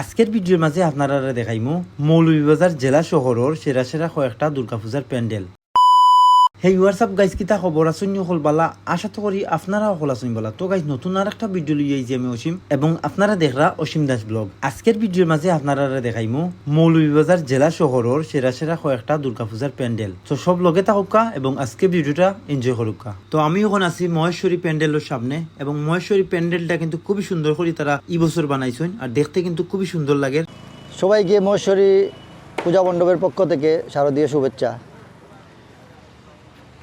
আজকের ভিডিওর মাঝে আপনারা দেখাইমু মৌলভীবাজার জেলা শহরের সেরা সেরা কয়েকটা দুর্গাপূজার প্যান্ডেল। হেই হোয়াটসঅ্যাপ গাইজ কিতা খবর আসুন হল বালা। আশা তো করি আপনারা হল আসুন বলা। তো গাইজ নতুন আর একটা ভিডিও লইয়ে আইছি আমি, অসীম। এবং আপনারা দেখরা অসীম দাস ব্লগ আজকের ভিডিওর মাঝে আপনারা দেখাইমু মৌলভীবাজার জেলা শহরের সেরা সেরা কয়েকটা দুর্গাপূজার প্যান্ডেল তো, সব লগে থাকুকা এবং আজকের ভিডিওটা এনজয় করুকা তো, আমি এখন আছি মহেশ্বরী প্যান্ডেলের সামনে এবং মহেশ্বরী প্যান্ডেলটা কিন্তু খুবই সুন্দর করে তারা এই বছর বানাইছেন আর দেখতে কিন্তু খুবই সুন্দর লাগে। সবাই গিয়ে মহেশ্বরী পূজা মণ্ডপের পক্ষ থেকে শারদীয় শুভেচ্ছা।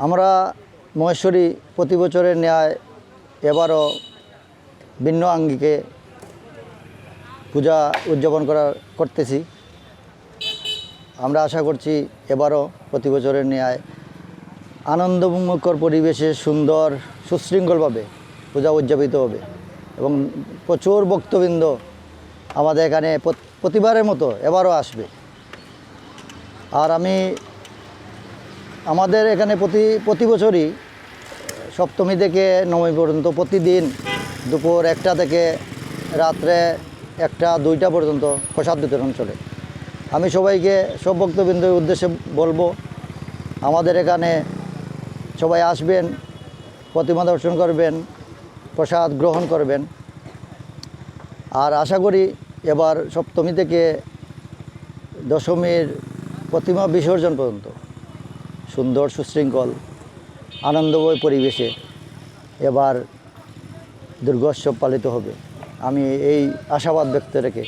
আমরা মহেশ্বরী প্রতি বছরের ন্যায় এবারও ভিন্ন আঙ্গিকে পূজা উদযাপন করা করতেছি। আমরা আশা করছি এবারও প্রতি বছরের ন্যায় আনন্দমুখর পরিবেশে সুন্দর, সুশৃঙ্খলভাবে পূজা উদযাপিত হবে এবং প্রচুর ভক্তবৃন্দ আমাদের এখানে প্রতিবারের মতো এবারও আসবে। আর আমি আমাদের এখানে প্রতি প্রতি বছরই সপ্তমী থেকে নবমী পর্যন্ত প্রতিদিন দুপুর একটা থেকে রাত্রে একটা, দুইটা পর্যন্ত প্রসাদ বিতরণ চলে। আমি সবাইকে সব ভক্তবৃন্দের উদ্দেশ্যে বলব, আমাদের এখানে সবাই আসবেন, প্রতিমা দর্শন করবেন, প্রসাদ গ্রহণ করবেন। আর আশা করি এবার সপ্তমী থেকে দশমীর প্রতিমা বিসর্জন পর্যন্ত। সুন্দর সুশৃঙ্খল, আনন্দময় পরিবেশে এবার দুর্গোৎসব পালিত হবে। আমি এই আশাবাদ ব্যক্ত রেখে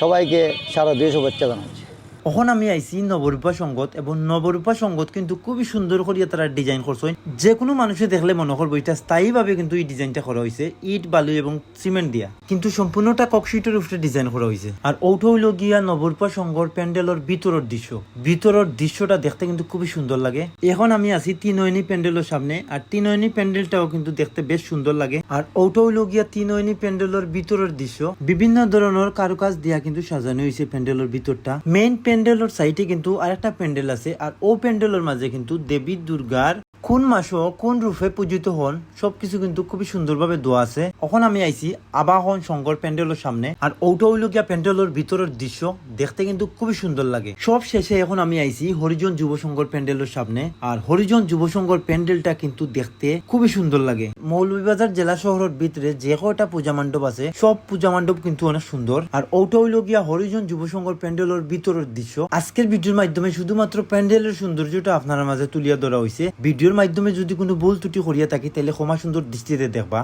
সবাইকে সারা দেশ শুভেচ্ছা জানাচ্ছি। এখন আমি আইছি নবরূপা সঙ্গত এবং নবরূপা সঙ্গত কিন্তু খুবই সুন্দর করিয়া তারা ডিজাইন করছে যে কোনো মানুষে দেখলে মনে করব এটা স্থায়ীভাবে কিন্তু এই ডিজাইনটা করা হয়েছে ইট, বালু এবং সিমেন্ট দিয়া। কিন্তু সম্পূর্ণটা ককশিটের উপরে ডিজাইন করা হয়েছে আর ওটা হইল গিয়া নবরূপা সংঘর প্যান্ডেলের ভিতরের দৃশ্য। ভিতরের দৃশ্যটা দেখতে কিন্তু খুবই সুন্দর লাগে। এখন আমি আছি তিনয়নী প্যান্ডেলের সামনে আর তিনয়নী প্যান্ডেলটাও কিন্তু দেখতে বেশ সুন্দর লাগে। আর ওটা হইল গিয়া তিনয়নী প্যান্ডেলের ভিতরের দৃশ্য। বিভিন্ন ধরনের কারুকাজ দিয়া কিন্তু সাজানো হয়েছে প্যান্ডেলের ভিতরটা মেইন প্যান্ডেলের সাইডে কিন্তু আরেকটা প্যান্ডেল আছে আর ও প্যান্ডেলের মাঝে কিন্তু দেবী দুর্গার কোন মাসও কোন রূপে পূজিত হন, সবকিছু কিন্তু খুবই সুন্দরভাবে দোয়া আছে। এখন আমি আইছি আবাহন শঙ্কর প্যান্ডেলের সামনে, আর ওটা হইল প্যান্ডেলের ভিতরের দৃশ্য। দেখতে কিন্তু খুবই সুন্দর লাগে। সব শেষে এখন আমি আইছি হরিজন যুব সংঘর প্যান্ডেলের সামনে, আর হরিজন যুব সংঘর প্যান্ডেলটা কিন্তু দেখতে খুবই সুন্দর লাগে। মৌলভীবাজার জেলা শহরের ভিতরে যে কয়টা পূজা মণ্ডপ আছে, সব পূজা মণ্ডপ কিন্তু অনেক সুন্দর। আর ওটা হইল হরিজন যুব সংঘর প্যান্ডেলের ভিতরের দৃশ্য। আজকের ভিডিওর মাধ্যমে শুধুমাত্র প্যান্ডেলের সৌন্দর্যটা আপনার মাঝে তুলিয়া ধরা হয়েছে ভিডিওর মাধ্যমে যদি কোনো ভুল ত্রুটি করিয়া থাকি তাহলে ক্ষমা সুন্দর দৃষ্টিতে দেখবা।